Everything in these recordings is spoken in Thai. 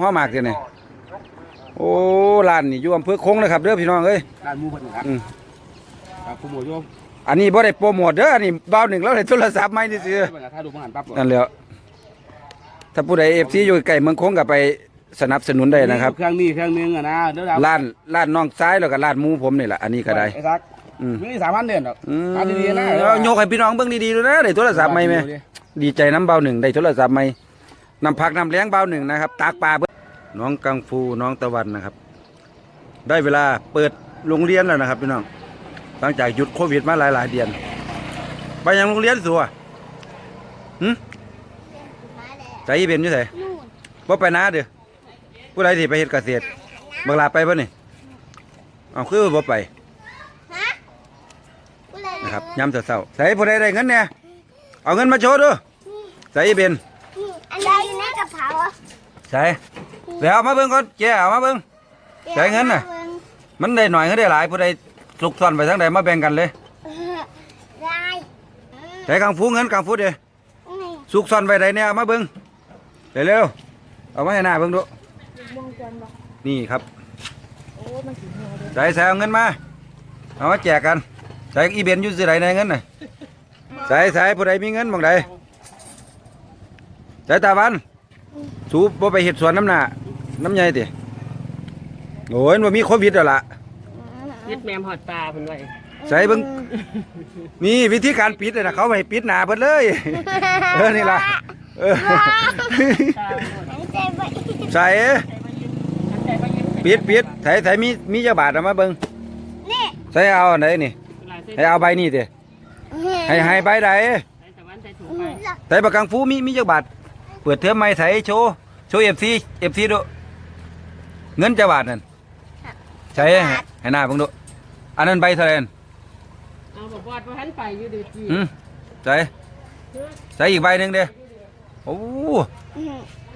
ห้อหมากเดี๋ยวนี้โอ้ร้านนี่อยู่อำเภอคงนะครับเด้อพี่น้องเอ้ยด้านหมูเพิ่นครับอืมครับผู้หมูโยมอันนี้บ่ได้โปรโมทเด้ออันนี้เบาหนึ่งแล้วได้โทรศัพท์ใหม่นี่สิเพิ่นก็ถ่ายรูปมาหันปั๊บนั่นแหล้วถ้าผู้ใด FC อยู่ใกล้เมืองคงก็ไปสนับสนุนได้นะครับ เครื่องนี้เครื่องนึงอะนะเด้อดาวร้านร้านน้องซ้ายแล้วก็ร้านหมูผมนี่แหละอันนี้ก็ได้ ไอ้ซักอืม มี3,000เดือนดอกอืมเอาดีๆนะเอาโยกให้พี่น้องเบิ่งดีๆดูนะได้โทรศัพท์ใหม่ไหมดีใจน้ำเบาหนึ่งได้โทรศัพท์ใหม่ นำพักนำเลี้ยงเบาหนึ่งนะครับ ตากปลาเบิ่งน้องกังฟูน้องตะวันนะครับ ได้เวลาเปิดโรงเรียนแล้วนะครับพี่น้องหลังจากหยุดโควิดมาหลายๆเดือน ไปยังโรงเรียนสัวหึใจเป็นอยู่ไสว่าไปนาเด้อผู้ใดที่ไปเฮ็ดเกษตรบักลาไปป่ะนี่เอาคือบ่ไปนะครับย้ำเศร้าๆใส่ผู้ใดได้เงินเนี่ยเอาเงินมาโชว์ดูใส่เป็น อันใดอยู่ในกระเป๋าอะ ใช่เดี๋ยวเอามาเบิ่งก่อนแกเอามาเบิ่งใช้เงินน่ะ มันได้หน่อยก็ได้หลายผู้ใดสุกซ่อนไปทั้งใดมาแบ่งกันเลยได้ใช้กังฟูเงินกังฟูเด้นี่สุกซ่อนไว้ใดเนี่ยเอามาเบิ่งเร็วๆเอามาให้หน้าเบิ่งดูวงจรบอกนี่ครับโอ้มันสีหัวเลยใส่ใส่เอาเงินมาเอามาแจกกันใส่อีเบนอยู่สิใดในเงินน่ะใส่ใส่ผู้ใดมีเงินบางใดใส่ตาวัน สูบบ่ไปเห็ดสวนน้ำหน้าน้ำใหญ่ติโอ้ยมันมีโควิดแล้วล่ะยึดแมมหอดตาเพิ่นไว้ใส่เบิ่งนี่วิธีการปิดเลยนะเขาไม่ให้ปิดหน้าเพิ่นเลย เออนี่ล่ะเออตาหมดหายใจไปใส่ใจไปยึดปิดปิดใส่ใส่มีมีเจ้าบาทเอามาเบิ่งนี่ใส่เอาอันไหนนี่ลายเส้นให้เอาใบนี้ติให้ให้ใบใดใส่สวรรค์ใส่ถุงไปใส่ปากกังฟูมีมีเจ้าบาท เปิดเทอมใหม่ใส่โชว์โชว์ FC FC ดูเงินเจ้าบาทนั่นใส่ให้ให้หน้าเบิ่งดูอันนั้นใบเท่าไหร่นั่นเอาบอกว่าบ่ทันไปอยู่เดือจีหืมใส่ใส่อีกใบหนึงเด้โอ้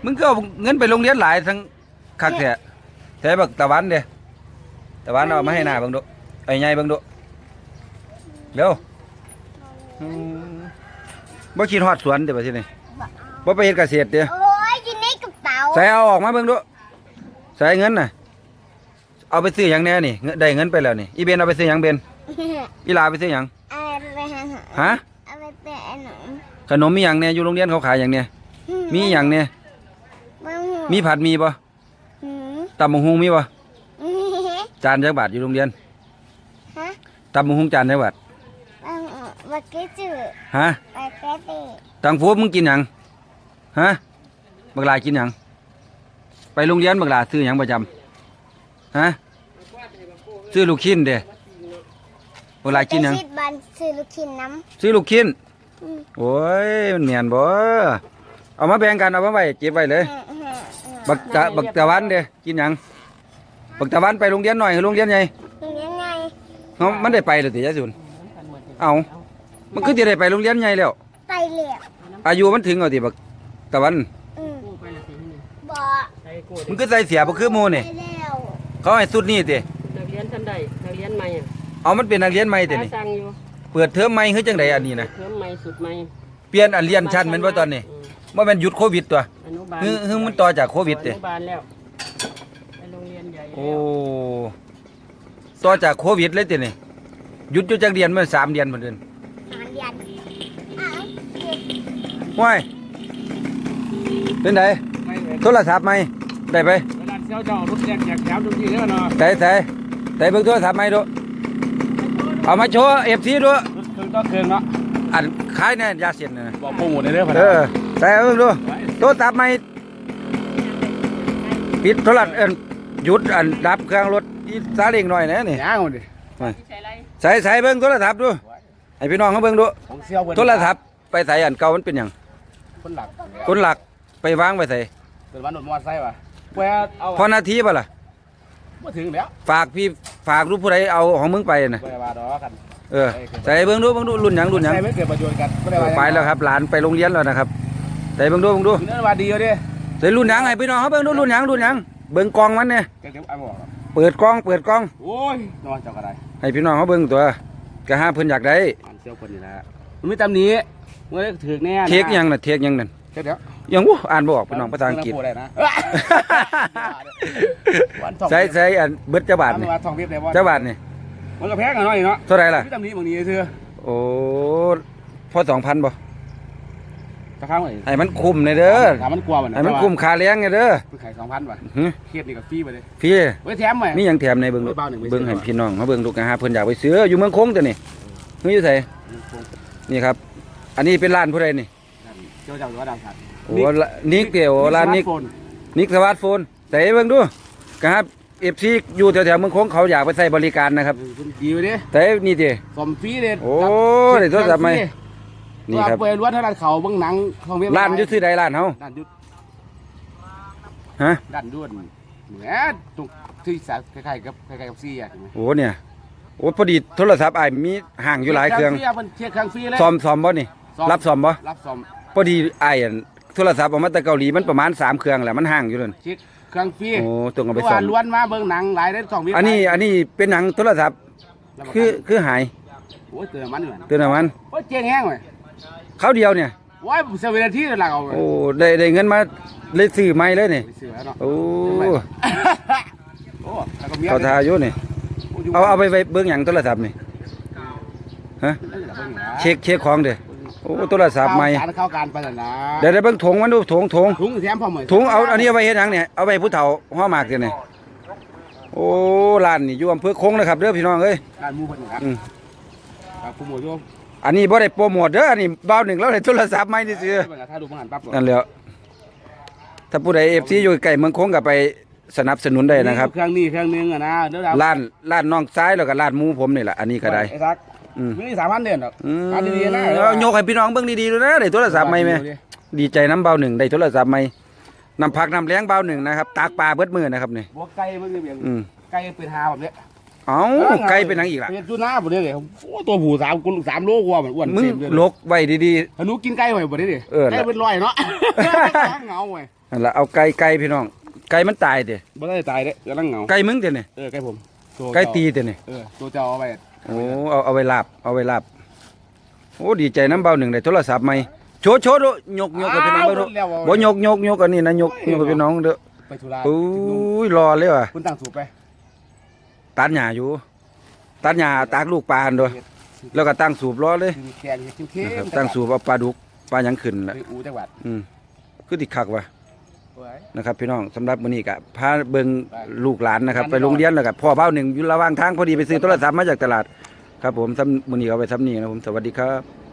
มึงก็เอาเงินไปโรงเรียนหลายทั้งคักแท้แท้บักตะวันเด้ตะวันเอามาให้หน้าเบิ่งดูไอ้ใหญ่เบิ่งดูเร็วอืมบ่คิดฮอดสวนเด้อบัดทีนี้ บ่ไปเฮ็ดเกษตรเด้อโอ้ยอยู่ในกระเป๋าใส่เอาออกมาเบิ่งดูใส่เงินน่ะ เอาไปซื้อหยังแน่นี่เงินได้เงินไปแล้วนี่อีเบนเอาไปซื้อหยังเบนอีหลาไปซื้อหยังเอาไปหาหาฮะเอาไปเป็นขนมขนมมีหยังแน่อยู่โรงเรียนเขาขายหยังแน่มีหยังแน่บางหัวมีผัดมีบ่หืมตำบักหุ่งมีบ่อืมจานจักบาทอยู่โรงเรียนฮะตำบักหุ่งจานจักบาทบางหัวบักเกจือฮะบักเกตีตังฟูมึงกินหยัง ฮะบักหลากินหยังไปโรงเรียนบักหลาซื้อหยังประจำฮะซื้อลูกชิ้นเด้บักหลากินหยังไปชิดบันซื้อลูกชิ้นน้ซื้อลูกชิ้นำอืมโอ้ยมันเหมียนบ่เอามาแบ่งกันเอามาไว้เก็บไว้เลยอืมอืมอืมบักตะบักตะวันเด้กินหยังบักตะวันไปโรงเรียนหน่อยโรงเรียนใหญ่ยังไงเนาะมันได้ไปหรือติยายสุนเอามันคือจะได้ไปโรงเรียนใหญ่แล้วไปเหลียวอายุมันถึงเอาติบัก ตะวันอืมกู้ไปละสินี่บ่ใส่กูมึงก็ใส่เสียบ่คือหมู่ไปนี่แล้วเขาให้สุดนี่ตินักเรียนทันใดนักเรียนใหม่อะเอามันเป็นนักเรียนใหม่ติหานี่สั่งอยู่เปิดเทอมใหม่คือจังไดอันนี้นะเพิ่มใหม่สุดใหม่เปลี่ยนอันเรียนชั้นแม่นบ่ตอนนี้มบ่แม่นหยุดโควิดตัวอนุบาลฮึฮึมันต่อจากโควิดอเด้นุบาลแล้วไปโรงเรียนใหญ่โอ้แล้วต่อจากโควิดเลยตินี่หยุดอยู่จักเดือนเมื่อ3เดือนพุ่นเดือนหาเรียนอ้าวว้าย เป็นไดโทรศัพท์ใหม่ได้ไปเวลาเจ้าเจ้ารถแจกแจกแถวทุกที่เด้อเนาะใส่ใส่ใส่เบิ่งโทรศัพท์ใหม่ดูเอามาโชว์ FC ดูรถเครื่องต่อเครื่องเนาะอันขายแน่ยาเสียนน่ะบอกโปรโมทได้เด้อพะเอนะอใส่เอาเบิ่งดูโทรศัพท์ใหม่ปิดโทรศัพท์เอิ้นหยุดอันดับเครื่องรถอีซาเล้งหน่อยนะนี่ย่างเอาดิใส่ไรใส่ใส่เบิ่งโทรศัพท์ดูให้พี่น้องเขาเบิ่งดูของเซี่ยวเพิ่นโทรศัพท์ไปใส่อันเก่ามันเป็นหยังคนหลักคนหลัก ไปวางไว้ใส่เกิดวันหนุนมอไซค์ว่ะแปะเอาพอนาทีป่ะล่ะบ่ถึงแล้วฝากพี่ฝากรู้ผู้ใดเอาของมึงไปน่ะบ่ได้ว่าดอกกันเออใส่เบิ่งดูเบิ่งดูรุ่นหยังรุ่นหยังใส่ไม่เกิดประโยชน์กันบ่ได้ว่าไปแล้วครับหลานไปโรงเรียนแล้วนะครับใส่เบิ่งดูเบิ่งดูเนื้อว่าดีอยู่ดิใส่รุ่นหยังให้พี่น้องเขาเบิ่งดูรุ่นหยังรุ่นหยังเบิ่งกล้องมันเนี่ยเก็บเก็บไอ้บอกครับเปิดกล้องเปิดกล้องโอ้ยนอนเจ้าก็ได้ให้พี่น้องเขาเบิ่งตัวก็หาเพิ่นอยากได้อันเซี่ยวคนนี่แหละมันมีตำหนิมันได้ถึกแน่นะเทคหยังน่ะเทคหยังนั่น เดี๋ยวเดี๋ยวยังวู้อ่านบ่ออกพี่น้องภาษาอังกฤษพูดได้นะวันสองใช้ใช้อันเบิดจักบาทนี่วันสองเว็บได้บ่จักบาทนี่มันก็แพงกันหน่อยเนาะเท่าไหร่ล่ะพี่ตำหนี้บางนี้ซื้อโอ้พอ2,000บ่ราคาเท่าไหร่ให้มันคุ้มหน่อยเด้อถามมันกลัวมันให้มันคุ้มค่าเลี้ยงไงเด้อมันขายสองพันบาทหึเครียดนี่กับฟรีไปเลยพี่เว้ยแถมไหมมีหยังแถมในเบิ่งเออเบาหนึ่งไปซื้อเบิ่งให้พี่น้องมาเบิ่งลูกนะฮะเพิ่นอยากไปซื้ออยู่เมืองคงตัวนี่เฮ้ยอยู่ไสนี่ครับ อันนี้เป็นร้านผู้ใดนี่ เจ้าเจ้าหรือว่าดาวสัตว์โอ้ละนิกเดียวร้านนิกสมร์ทโฟนิกสวัสดิ์โฟนใส่เบิ่งดูครับ FC อยู่แถวๆเมืองคงเขาอยากไปใช้บริการนะครับคุณดีไปดิแต่นี่ติสมฟรีเลยโอ้ได้โทรศัพท์ไหมนี่ครับเปิดล้วนเท่านั้นเขาเบิ่งหนังของเว็บร้านอยู่ที่ใดร้านเฮาด้านยุดฮะด้านด้วนแหมตุกที่สาคล้ายๆกับคล้ายๆกับซีอะเห็นไหมโอ้เนี่ยโอ้พอดีโทรศัพท์อ้ายมีห่างอยู่หลายเครื่องฟรีะมันเช็คเครื่องฟรีเลยซ่อมซ่อมบ่นี่รับซ่อมบ่รับซ่อม พอดีอ้ายอั่นโทรศัพท์ออกมาแต่เกาหลีมันประมาณสามเครื่องแหละมันห่างอยู่นั่นเช็คเครื่องฟรีโอ้ต้องเอาไปเมื่อซ่อวามนล้วนมาเบิ่งหนังหลายได้สองวิอันนี้อันนี้เป็นหนังโทรศัพท์รับประกันคือคือหายโอ้ยเตือนมันเหมือนเตือนเอามันโอ้ยเจ๊งแห้งเว้ยเขาเดียวเนี่ย ว้ายเซเว่นนาทีหลังเอาเว้ยโอ้ได้ได้เงินมาเลยซื้อใหม่เลยนี่ไปซื้อแล้วเนาะโอ้โอ้แล้วก็เมียเขาทาอยู่นี่เอาเอาไปไว้เบิ่งหยังโทรศัพท์นี่ฮะเช็คเช็คของเด้อ โอ้โทรศัพท์ใหม่การเข้าการไปแล้วนะเดี๋ยวได้เบิ่งถุงมันดูถุงถุงถุงแถมพอเหมือนถุงเอาอันนี้เอาไปเฮ็ดหยังเนี่ยเอาไปให้ผู้เฒ่าห่อหมากเด้อนี่โอ้ร้านนี่อยู่อำเภอคงนะครับเด้อพี่น้องเอ้ยการมูเพิ่นครับอืมครับผู้หมวดโยมอันนี้บ่ได้โปรโมทเด้ออันนี้บ่าวหนึ่งแล้วได้โทรศัพท์ใหม่นี่ซื่อเพิ่นก็ถ้าดูมังหันปั๊บนั่นแหล้วถ้าผู้ใด FC อยู่ใกล้เมืองคงก็ไปสนับสนุนได้นะครับเครื่องนี้เครื่องนึงอะนะเดี๋ยวเราร้านร้านน้องซ้ายแล้วก็ร้านหมูผมนี่แหละอันนี้ก็ได้ไอ้ซักอืมมีสามพันเดือนหรอกอืมการดีๆนะเอาโยกให้พี่น้องเบิ่งดีๆดูนะได้โทรศัพท์ใหม่ไหมดีใจน้ำเบาหนึ่งได้โทรศัพท์ใหม่น้ำพักน้ำเลี้ยงเบาหนึ่งนะครับตากปลาเบิดมือนะครับนี่บวกไก่มันคือเบียงอืมไก่เป็นหาแบบเนี้ยเอ้าไก่เป็นหนังอีกล่ะเป็นจุน่าบ่ได้เลยโอ้ตัวผู้สามกุลสามโลกว่ามันอ้วนมึงเต็มเลยลกไว้ดี หนูกินไก่ไว้บ่ได้ดิเออ ไก่เป็นร้อยเนาะเงาเว้ยๆนั่นล่ะเอาไก่ไก่พี่น้อง ไก่มันตายเด้บ่ได้ตายเด้กำลังเงาไก่มึงเด้นี่เออไก่ผมตัวไก่ตีเด้นี่เออตัวเจ้าเอาไว้ โอ้เอาเอาไว้ลาบเอาไว้ลาบโอ้ดีใจน้ำเบาหนึ่งได้โทรศัพท์ใหม่โชว์โชว์ดูยกยกให้พี่น้องเบิ่งดูบ่ยกยกยกอันนี้นะยกยกให้พี่น้องเด้อไปธุระโอ้ยรอเลยว่ะคุณตั้งสูบไปตัดหญ้าอยู่ตัดหญ้าตากลูกปลาอันด้วยแล้วก็ตั้งสูบรอเลยกินแกงกินเค็นะครับมตั้งสูบเอาปลาดุกปลาหยังขึ้นไปละอูจังหวัดอืมคือติดคักว่ะโอ้ย นะครับพี่น้องสำหรับมื้อนี้ก็พาเบิ่งลูกหลานนะครับ ไปโรงเรียนแล้วก็พ่อเบ้าหนึ่งอยู่ระหว่างทางพอดีไปซื้อโทรศัพท์มาจากตลาดครับผมสำมื้อนี้เอาไปซ้ำนี้นะผมสวัสดีครับ